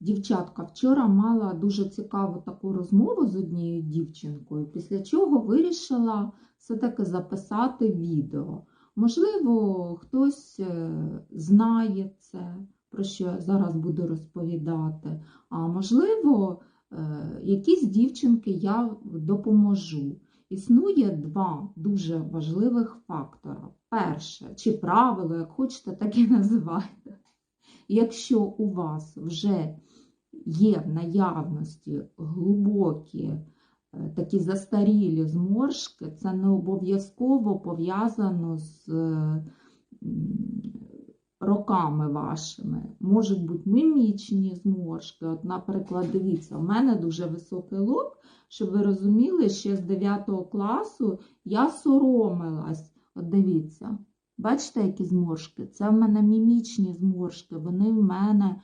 Дівчатка, вчора мала дуже цікаву таку розмову з однією дівчинкою, після чого вирішила все-таки записати відео. Можливо, хтось е, знає це, про що я зараз буду розповідати, а можливо, е, якісь дівчинки я допоможу. Існує два дуже важливих фактора. Перше, чи правило, як хочете, так і називайте. Якщо у вас вже є в наявності глибокі е, такі застарілі зморшки, це не обов'язково пов'язано з е, роками вашими. Можуть бути мімічні зморшки. От, наприклад, дивіться, у мене дуже високий лоб, щоб ви розуміли, ще з 9 класу я соромилась. От дивіться, бачите, які зморшки? Це в мене мімічні зморшки, вони в мене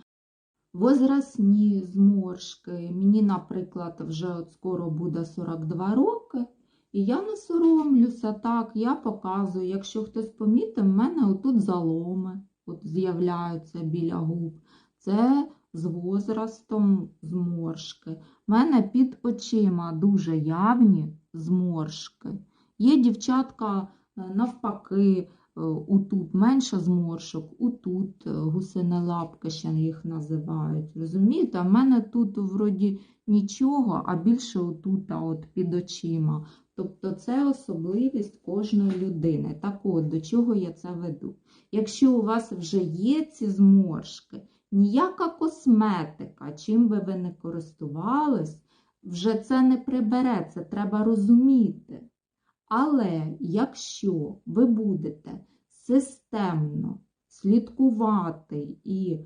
возрастні зморшки. Мені, наприклад, вже от скоро буде 42 роки. І я не соромлюся, так, я показую. Якщо хтось помітив, в мене отут заломи от з'являються біля губ. Це з возрастом зморшки. У мене під очима дуже явні зморшки. Є дівчатка е, навпаки, отут менше зморшок, отут е, гусине лапки ще їх називають. Розумієте? А в мене тут вроді нічого, а більше отут, от під очима. Тобто це особливість кожної людини. Так от, до чого я це веду? Якщо у вас вже є ці зморшки, ніяка косметика, чим би ви не користувались, вже це не прибере, це треба розуміти. Але якщо ви будете системно слідкувати і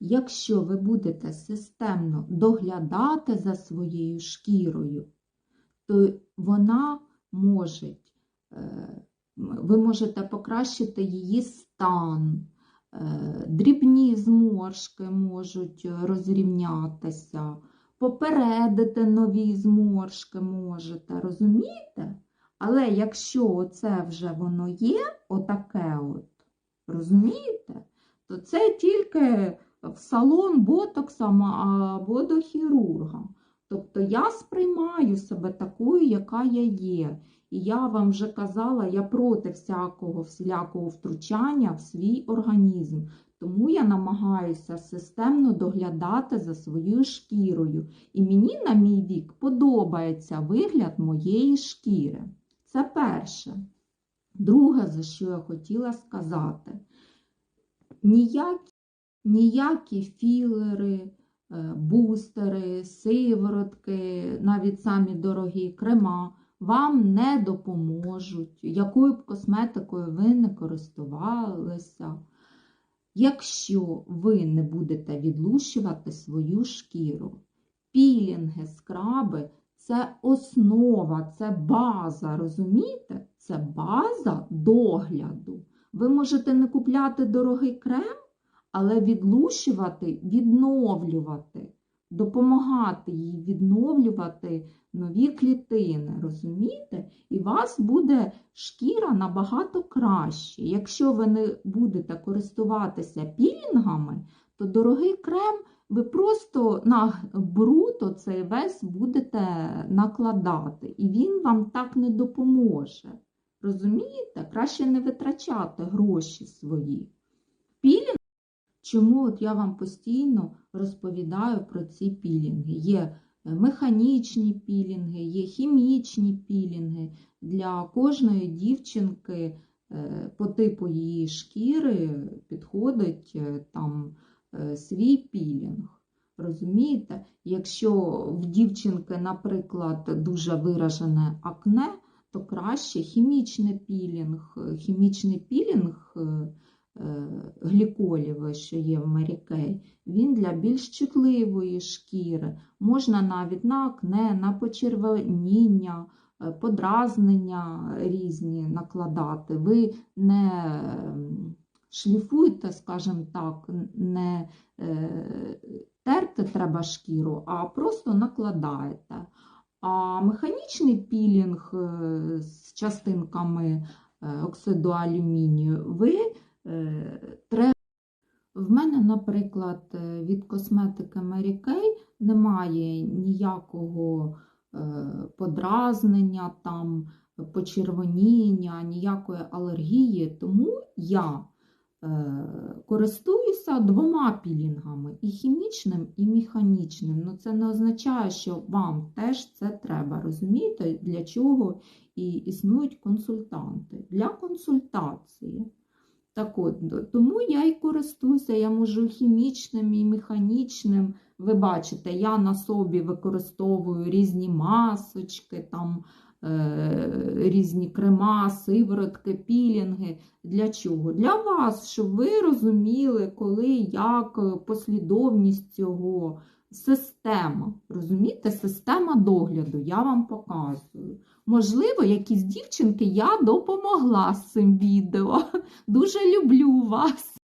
якщо ви будете системно доглядати за своєю шкірою, то вона може, е, ви можете покращити її стан, е, дрібні зморшки можуть розрівнятися, попередити нові зморшки можете, розумієте? Але якщо оце вже воно є, отаке от, розумієте, то це тільки в салон ботокса або до хірурга. Тобто я сприймаю себе такою, яка я є. І я вам вже казала, я проти всякого всілякого втручання в свій організм. Тому я намагаюся системно доглядати за своєю шкірою. І мені на мій вік подобається вигляд моєї шкіри. Це перше. Друге, за що я хотіла сказати, ніякі, ніякі філери, е, бустери, сиворотки, навіть самі дорогі крема вам не допоможуть, якою б косметикою ви не користувалися, якщо ви не будете відлущувати свою шкіру. Пілінги, скраби це основа, це база, розумієте? Це база догляду. Ви можете не купляти дорогий крем, але відлущувати, відновлювати, допомагати їй відновлювати нові клітини, розумієте? І у вас буде шкіра набагато краще. Якщо ви не будете користуватися пілінгами, то дорогий крем ви просто на бруд оцей весь будете накладати, і він вам так не допоможе. Розумієте? Краще не витрачати гроші свої. Пілінг, чому от я вам постійно розповідаю про ці пілінги? Є механічні пілінги, є хімічні пілінги. Для кожної дівчинки е, по типу її шкіри підходить е, там е, свій пілінг. Розумієте? Якщо в дівчинки, наприклад, дуже виражене акне, то краще хімічний пілінг. Хімічний пілінг гліколівий, що є в Kay, він для більш чутливої шкіри. Можна навіть на акне, на почервоніння, е, подразнення різні накладати. Ви не шліфуєте, скажімо так, не е, терти треба шкіру, а просто накладаєте. А механічний пілінг е, з частинками оксиду алюмінію ви треба В мене, наприклад, е, від косметики Mary Kay немає ніякого е, подразнення, там, почервоніння, ніякої алергії, тому я е, користуюся двома пілінгами і хімічним, і механічним. Ну, це не означає, що вам теж це треба. Розумієте, для чого і існують консультанти? Для консультації. Так от, тому я і користуюся, я можу хімічним і механічним. Ви бачите, я на собі використовую різні масочки, там, е, різні крема, сиворотки, пілінги. Для чого? Для вас, щоб ви розуміли, коли, як, послідовність цього, система. Розумієте, система догляду, я вам показую. Можливо, якісь дівчинки я допомогла з цим відео. Дуже люблю вас.